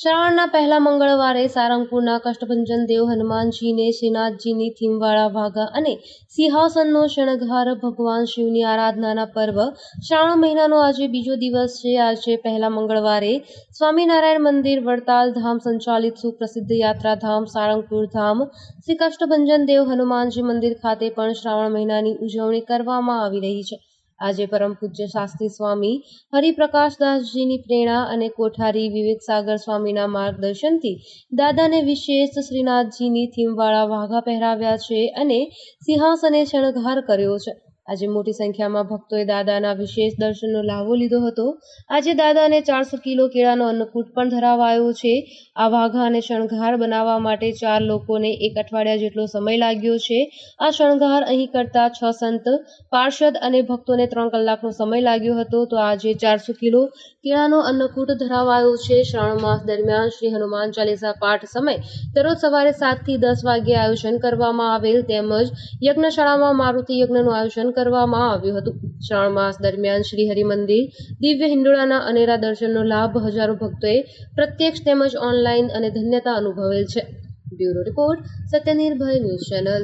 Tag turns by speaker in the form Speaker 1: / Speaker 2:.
Speaker 1: શ્રાવણના પહેલા મંગળવારે સારંગપુરના કષ્ટભંજન દેવ હનુમાનજીને શ્રીનાથજીની થીમવાળા વાઘા અને સિંહાસનનો શણગાર ભગવાન શિવની આરાધનાના પર્વ શ્રાવણ મહિનાનો આજે બીજો દિવસ છે. આજે પહેલા મંગળવારે સ્વામિનારાયણ મંદિર, વડતાલ ધામ, સંચાલિત સુપ્રસિદ્ધ યાત્રાધામ સારંગપુર ધામ, શ્રી કષ્ટભંજન દેવ હનુમાનજી મંદિર ખાતે પણ શ્રાવણ મહિનાની ઉજવણી કરવામાં આવી રહી છે. આજે પરમ પૂજ્ય શાસ્ત્રી સ્વામી હરિપ્રકાશદાસજીની પ્રેરણા અને કોઠારી વિવેક સાગર સ્વામીના માર્ગદર્શનથી દાદાને વિશેષ શ્રીનાથજીની થીમવાળા વાઘા પહેરાવ્યા છે અને સિંહાસને શણગાર કર્યો છે. આજે મોટી સંખ્યામાં ભક્તોએ દાદાના વિશેષ દર્શનનો લાભો લીધો હતો. આજે દાદાને ચારસો કિલો કેળાનો અન્નકૂટ પણ ધરાવાયો છે. આ વાઘા અને શણગાર બનાવવા માટે ચાર લોકોને એક અઠવાડિયા જેટલો સમય લાગ્યો છે. આ શણગાર અહીં કરતા છ સંત, પાર્ષદ અને ભક્તોને ત્રણ કલાકનો સમય લાગ્યો હતો. તો આજે ચારસો કિલો કેળાનો અન્નકૂટ ધરાવાયો છે. શ્રાવણ માસ દરમિયાન શ્રી હનુમાન ચાલીસા પાઠ સમય દરરોજ સવારે સાતથી દસ વાગ્યે આયોજન કરવામાં આવેલ તેમજ યજ્ઞશાળામાં મારુતિ યજ્ઞનું આયોજન કરવામાં આવ્યું હતું. શ્રાવણ માસ દરમિયાન શ્રી હરિમંદિર, દિવ્ય હિંડોળાના અનેરા દર્શનનો લાભ હજારો ભક્તોએ પ્રત્યક્ષ તેમજ ઓનલાઈન અને ધન્યતા અનુભવેલ છે. Bureau report, Satyanirbhay news channel.